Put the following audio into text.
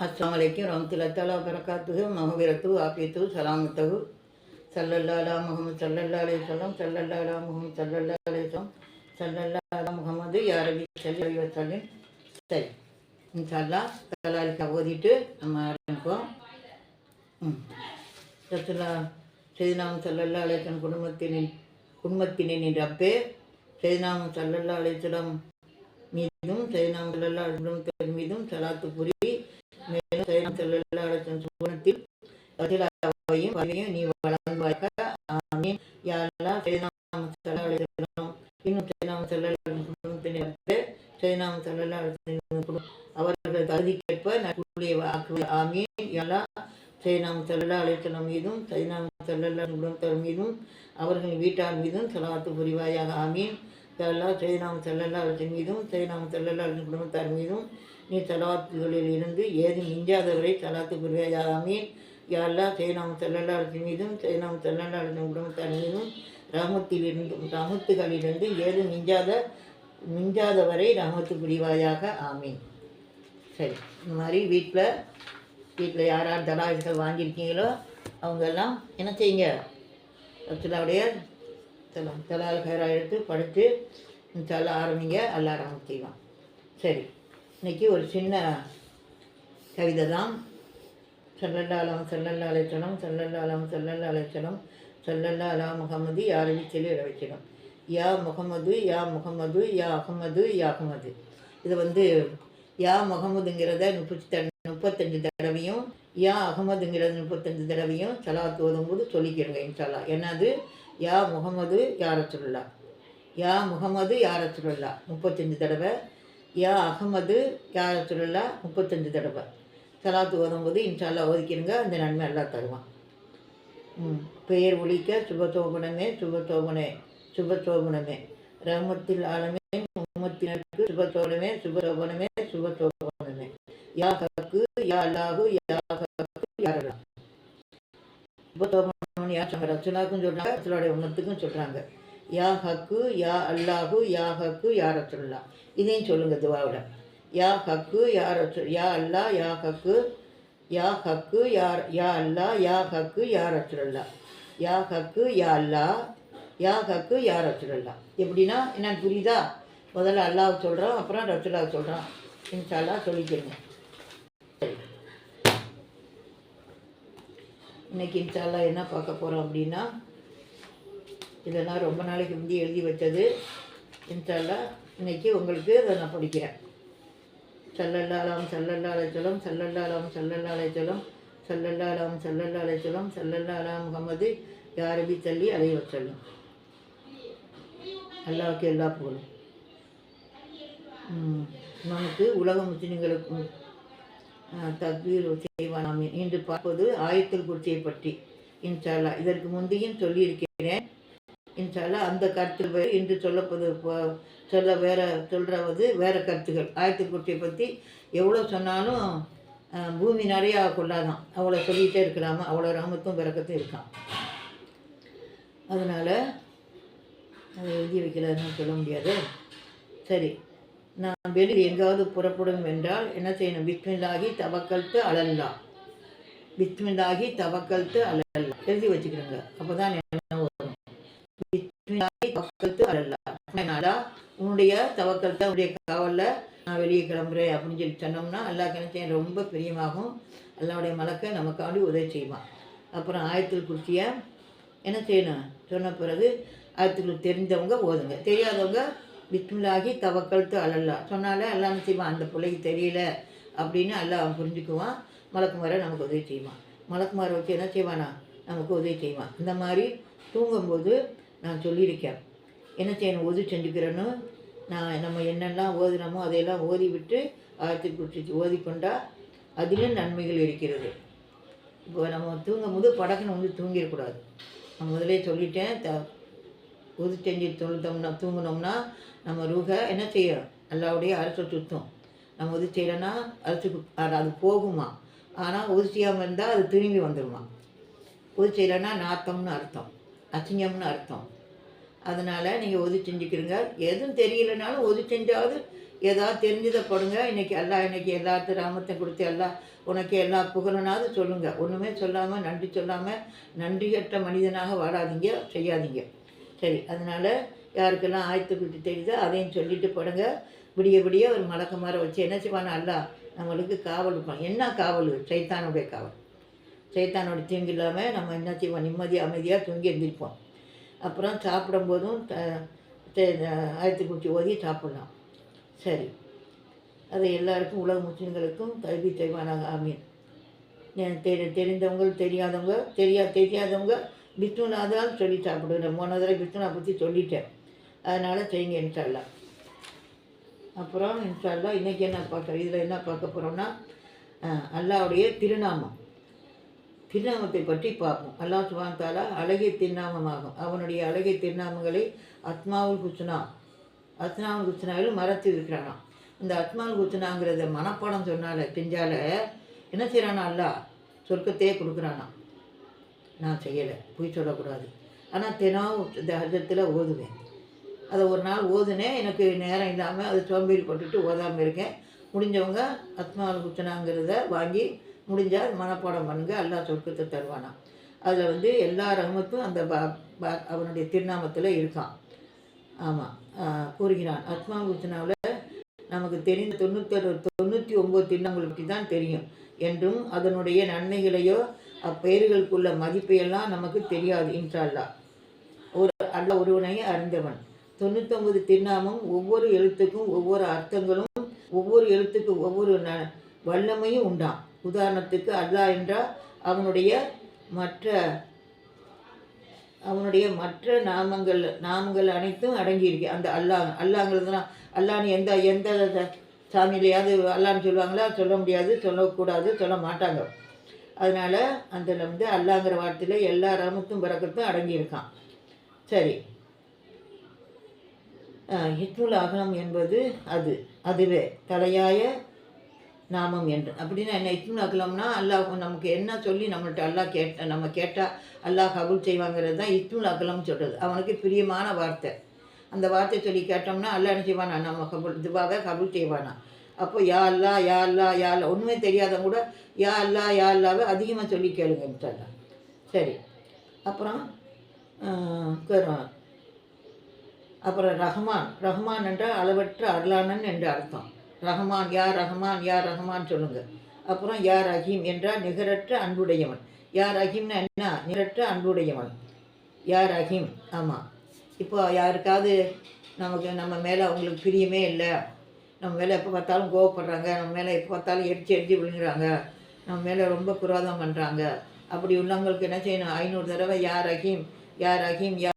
அஸ்ஸலாமு அலைக்கும் ரஹமத்துல்லாஹி தஆலா வரகாத்துஹு மஹ்பிரத்து ஆஃபியத்து சலாமத்தஹு. ஸல்லல்லாஹு அலா முஹம்மது ஸல்லல்லாஹு அலைஹி வஸல்லம் ஸல்லல்லாஹு சல்லல்லா முஹம்மது ஸல்லல்லாஹு அலைஹி வஸல்லம் ஸல்லல்லாஹு அலா முஹம்மது சரி இன்ஷால்லா தலாலிக்கா ஓதிட்டு நம்ம ஆரம்பிப்போம். ம். ரசுல்லா செய்தினாம் சல்லல்லா அலைத்தன் குடும்பத்தினின் குடும்பத்தினின் ரப்பே. செய்தினாம் சல்லல்லா அலைத்தலம் மீதும் செய்தினாம் சல்லல்லா குடும்பத்தின் மீதும் சலாத்து புரி மேலும் செய்தினாம் சல்லல்லா சுகுணத்தில் வரையும் நீ வழங்குவாய்க்க ஆமீன் யாரெல்லாம் செய்தினாம் செல்ல அலைத்தலம் இன்னும் செய்தினாம் சல்லல்லா குடும்பத்தின் ரப்பே செய்தினாம் சல்லல்லா குடும்பம் அவர்கள் தகுதிக்கேற்ப நட்புடைய வாக்கு ஆமீன் யாரா சைனாம் செல்லல்லா அலைத்தலம் மீதும் சைனாம் செல்லல்லா குடும்பத்தார் மீதும் அவர்களின் வீட்டார் மீதும் செலவாத்து புரிவாயாக ஆமீன் செல்லா சைனாம் செல்லல்லா அலைத்தன் மீதும் சைனாம் செல்லல்லா குடும்பத்தார் மீதும் நீ செலவாத்துகளில் இருந்து ஏதும் மிஞ்சாதவரை சலாத்து புரிவாயாக யாழ்லா சேனாம் சைனாம் மீதும் சேனாம் செல்லல்லா குடும்பத்தார் மீதும் ரமத்திலிருந்தும் ரமத்துகளிலிருந்து ஏதும் மிஞ்சாத மிஞ்சாதவரை ரமத்து புரிவாயாக. ஆமீன். சரி இந்த மாதிரி வீட்டில் வீட்டில் யார் யார் தலாஜர்கள் வாங்கியிருக்கீங்களோ அவங்கெல்லாம் என்ன செய்யுங்க? அப்துல்லாவுடைய தலா தலால் கயிறாக எடுத்து படுத்து தலை ஆரம்பிங்க. அல்லா ஆரம்பி செய்வான். சரி. இன்றைக்கி ஒரு சின்ன கவிதை தான் செல்லல்லாலாம் செல்லல்லா அலைச்சலம் செல்லல்லாலாம் செல்லல்லா அலைச்சலம் செல்லல்லாலா முகமது யாரவி சொல்லி இழவைச்சலம் யா முகமது யா முகமது யா அகமது யா அகமது. இது வந்து யா முகமதுங்கிறத முப்பத்தி முப்பத்தஞ்சு தடவையும் யா அகமதுங்கிறது முப்பத்தஞ்சு தடவையும் சலாத் ஓதும்போது சொல்லிக்கிறோங்க இன்ஷால்லா என்னது? யா முகமது யார சொல்லலாம் யா முகமது யார சொல்லலாம் முப்பத்தஞ்சு தடவை யா அகமது யா ரசுல்லா முப்பத்தஞ்சு தடவை. சலாத்து ஓதும்போது இன்ஷால்லா ஓதிக்கிறங்க அந்த நன்மை எல்லாம் தருவான். ம் பெயர் ஒழிக்க சுபசோபனமே சுபசோபனே சுபசோபனமே ரஹமத்தில் ஆலமே உம்மத்தினருக்கு சுபசோபனமே சுபசோபனமே சுபசோபனமே யா ஹக்கு யா அல்லாஹு யா ஹக்கு யா சுபசோபனம் யார் சொல்றாங்க ரசுலாக்கும் சொல்கிறாங்க ரசுலாடைய உம்மத்துக்கும் சொல்கிறாங்க யா ஹக்கு யா அல்லாஹு யா ஹக்கு யா ரசுல்லா இதையும் சொல்லுங்கள் துவாவில். யா ஹக்கு யா ரசு யா அல்லா யா ஹக்கு யா ஹக்கு யா யா அல்லா யா ஹக்கு யா ரசுல்லா யா ஹக்கு யா அல்லா யா ஹக்கு யா ரசுல்லா எப்படின்னா என்னன்னு புரியுதா? முதல்ல அல்லாஹ் சொல்கிறோம் அப்புறம் ரசுல்லா சொல்கிறோம் இன்ஷால்லா சொல்லிக்கிறேங்க இன்னைக்கு இன்ஷால்லா என்ன பார்க்க போகிறோம் அப்படின்னா இதெல்லாம் ரொம்ப நாளைக்கு முந்தி எழுதி வச்சது. இன்ஷால்லா இன்னைக்கு உங்களுக்கு அதை நான் படிக்கிறேன். சல்லல்லாலாம் சல்லல்லா அலைச்சலம் சல்லல்லாலாம் சல்லல்லா அலைச்சலம் சல்லல்லாலாம் சல்லல்லா அலைச்சலம் முகமது யாரபி தள்ளி அலைய வச்சல்லம் அல்லாவுக்கு எல்லா புகழும். நமக்கு உலக முஸ்லிம்களுக்கும் தக்பீர் செய்வானாமே இன்று பார்ப்பது ஆயத்தில் குறிச்சியை பற்றி. இன்ஷால்லா இதற்கு முந்தையும் சொல்லியிருக்கிறேன். இன்ஷால்லா அந்த கருத்து இன்று சொல்லப்பது சொல்ல வேற சொல்கிறது வேற கருத்துகள். ஆயத்தில் பற்றி எவ்வளோ சொன்னாலும் பூமி நிறையா கொள்ளாதான். அவ்வளோ சொல்லிகிட்டே இருக்கலாமா அவ்வளோ ராமத்தும் பிறக்கத்தும் இருக்கான். அதனால் அதை எழுதி வைக்கலன்னு சொல்ல முடியாது. சரி. நான் வெளியில் எங்காவது புறப்படும் என்றால் என்ன செய்யணும்? பிஸ்மில்லாகி தவக்கல்த்து அழல்லா பிஸ்மில்லாகி தவக்கல்த்து அழல்லா எழுதி வச்சுக்கிறோங்க. அப்போ தான் தவக்கத்து அல்ல பிஸ்மில்லாகி அதனால உன்னுடைய தவக்கத்தை உன்னுடைய காவலில் நான் வெளியே கிளம்புறேன் அப்படின்னு சொல்லி சொன்னோம்னா அல்லா என்ன ரொம்ப பிரியமாகும். அல்லாவுடைய மலக்கை நமக்காண்டி உதவி செய்வான். அப்புறம் ஆயத்தில் குறிச்சிய என்ன செய்யணும்? சொன்ன பிறகு ஆயத்துக்குள் தெரிஞ்சவங்க ஓதுங்க. தெரியாதவங்க பிஸ்மில்லாகி தவக்கழுத்து அழல்லா சொன்னாலே எல்லாம் செய்வான்? அந்த பிள்ளைக்கு தெரியல அப்படின்னு எல்லாம் அவன் புரிஞ்சுக்குவான். மலக்குமாரை நமக்கு உதவி செய்வான். மலக்குமாரை வச்சு என்ன செய்வானா? நமக்கு உதவி செய்வான். இந்த மாதிரி தூங்கும்போது நான் சொல்லியிருக்கேன். என்ன செய்யணும் உதவி செஞ்சுக்கிறேன்னு நான் நம்ம என்னெல்லாம் ஓதினமோ அதையெல்லாம் ஓதி விட்டு ஆயத்தை குறித்து ஓதிக்கொண்டா அதிலும் நன்மைகள் இருக்கிறது. இப்போ நம்ம தூங்கும்போது படக்குன்னு வந்து தூங்கிடக்கூடாது. நான் முதலே சொல்லிட்டேன் த உது செஞ்சு தொழுத்தோம்னா தூங்கினோம்னா நம்ம ரூக என்ன செய்யும் அல்லாவுடைய அரசை சுத்தம். நம்ம உது செய்யலைன்னா அரசுக்கு அது போகுமா? ஆனால் உது செய்யாமல் இருந்தால் அது திரும்பி வந்துடுமா உது செய்யலைன்னா நாத்தம்னு அர்த்தம் அசிங்கம்னு அர்த்தம். அதனால் நீங்கள் ஒது செஞ்சுக்கிறீங்க எதுவும் தெரியலனாலும் ஒது செஞ்சாவது ஏதாவது தெரிஞ்சதை படுங்க. இன்னைக்கு எல்லாம் இன்னைக்கு எல்லாத்து ராமத்தையும் கொடுத்து எல்லாம் உனக்கு எல்லா புகழனாவது சொல்லுங்கள் ஒன்றுமே சொல்லாமல் நன்றி சொல்லாமல் நன்றியற்ற மனிதனாக வாழாதீங்க செய்யாதீங்க. சரி அதனால் யாருக்கெல்லாம் ஆயத்து கூட்டி தெரியுதோ அதையும் சொல்லிட்டு படுங்க. விடிய விடிய ஒரு மலக்க மரம் வச்சு என்ன செய்வான் அல்லா நம்மளுக்கு காவல் இருப்பான் என்ன காவல்? சைத்தானுடைய காவல். சைத்தானோட தீங்கு இல்லாமல் நம்ம என்ன செய்வோம்? நிம்மதியாக அமைதியாக தூங்கி எழுந்திருப்போம் அப்புறம் சாப்பிடும்போதும் த- குச்சி ஓதி சாப்பிட்லாம். சரி. அது எல்லாருக்கும் உலக முஸ்லீம்களுக்கும் கல்வி செய்வானாக ஆமீன். தெரி தெரிந்தவங்க தெரியாதவங்க தெரியா தெரியாதவங்க விஷ்ணுநாதான் சொல்லி சாப்பிடுவேன் மூணு தடவை பிஸ்ணுனா பற்றி சொல்லிட்டேன். அதனால் செய்யுங்க இன்ஷால்லா அப்புறம் இன்ஷால்லா இன்றைக்கி என்ன பார்க்குறோம் இதில் என்ன பார்க்க போகிறோம்னா அல்லாவுடைய திருநாமம். திருநாமத்தை பற்றி பார்ப்போம். அல்லாஹ் சுபான் தாலா அழகிய திருநாமமாகும். அவனுடைய அழகிய திருநாமங்களை அத்மாவுல் குச்சுனா அத்மாவுல் குஸ்னாவில் மறைத்து இருக்கிறானாம் இந்த அத்மாவுல் குச்சுனாங்கிறத மனப்பாடம் சொன்னால செஞ்சால என்ன செய்கிறானா அல்லாஹ் சொர்க்கத்தையே கொடுக்குறானாம். நான் செய்யலை பொய் சொல்லக்கூடாது. ஆனால் தினம் இந்த ஹஜத்தில் ஓதுவேன். அதை ஒரு நாள் ஓதுனேன் எனக்கு நேரம் இல்லாமல் அது சோம்பேறி போட்டுட்டு ஓதாமல் இருக்கேன். முடிஞ்சவங்க அத்மாவுல் குச்சுனாங்கிறத வாங்கி முடிஞ்சால் மனப்பாடம் பண்ணுங்க அல்லாஹ் சொர்க்கத்தை தருவானா. அதில் வந்து எல்லா ரகமத்தும் அந்த அவனுடைய திருநாமத்தில் இருக்கான் ஆமாம் கூறுகிறான். அத்மா குச்சனாவில் நமக்கு தெரிந்த தொண்ணூத்தொரு தொண்ணூற்றி ஒம்பது திருநாமங்களை பற்றி தான் தெரியும். என்றும் அதனுடைய நன்மைகளையோ அப்பெயர்களுக்குள்ள மதிப்பையெல்லாம் நமக்கு தெரியாது இன்ஷா ஒரு அல்ல ஒருவனை அறிந்தவன். தொண்ணூத்தொன்பது திருநாமம் ஒவ்வொரு எழுத்துக்கும் ஒவ்வொரு அர்த்தங்களும் ஒவ்வொரு எழுத்துக்கும் ஒவ்வொரு ந வல்லமையும் உண்டாம். உதாரணத்துக்கு அல்லாஹ் என்றால் அவனுடைய மற்ற அவனுடைய மற்ற நாமங்கள் நாமங்கள் அனைத்தும் அடங்கியிருக்கு. அந்த அல்லாஹ் அல்லாங்கிறதுனா அல்லான்னு எந்த எந்த சாமியிலையாவது அல்லான்னு சொல்லுவாங்களா? சொல்ல முடியாது சொல்லக்கூடாது சொல்ல மாட்டாங்க. அதனால் அதில் வந்து அல்லாங்கிற வார்த்தையில் எல்லா ரமத்தும் பிறக்கத்தும் அடங்கியிருக்கான். சரி. அஹ் அகலம் என்பது அது அதுவே தலையாய நாமம் என்று. அப்படின்னா என்ன ஹித்முல் அகலம்னா அல்லாஹ் நமக்கு என்ன சொல்லி நம்மள்ட்ட அல்லாஹ் கேட்ட நம்ம கேட்டால் அல்லாஹ் கபுல் செய்வாங்கிறது தான் ஹித்முல் அகலம்னு சொல்கிறது அவனுக்கு பிரியமான வார்த்தை. அந்த வார்த்தை சொல்லி கேட்டோம்னா அல்லாஹ் என்ன செய்வானா? நம்ம கபுல் துபாவை கபுல் செய்வானா? அப்போ யா அல்லா யா அல்லா யா அல்லா ஒன்றுமே தெரியாதவங்க கூட யா அல்லா யா அல்லாவை அதிகமாக சொல்லி கேளுங்க இன்ஷா சரி. அப்புறம் அப்புறம் ரஹ்மான். ரஹ்மான் என்றால் அளவற்ற அருளானன் என்று அர்த்தம். ரஹ்மான் யா ரஹ்மான் யா ரஹ்மான் சொல்லுங்க. அப்புறம் யா ரஹீம் என்றால் நிகரற்ற அன்புடையவன். யா ரஹீம்னா என்ன? நிகரற்ற அன்புடையவன். யா ரஹீம்? ஆமாம் இப்போ யாருக்காவது நமக்கு நம்ம மேலே அவங்களுக்கு பிரியமே இல்லை. நம்ம மேலே எப்போ பார்த்தாலும் கோவப்படுறாங்க. நம்ம மேலே எப்போ பார்த்தாலும் எரிச்சு எரிச்சு விழுங்குறாங்க. நம்ம மேலே ரொம்ப புராதம் பண்ணுறாங்க அப்படி உள்ளவங்களுக்கு என்ன செய்யணும்? ஐநூறு தடவை யா ரஹீம்? யா ரஹீம்? யா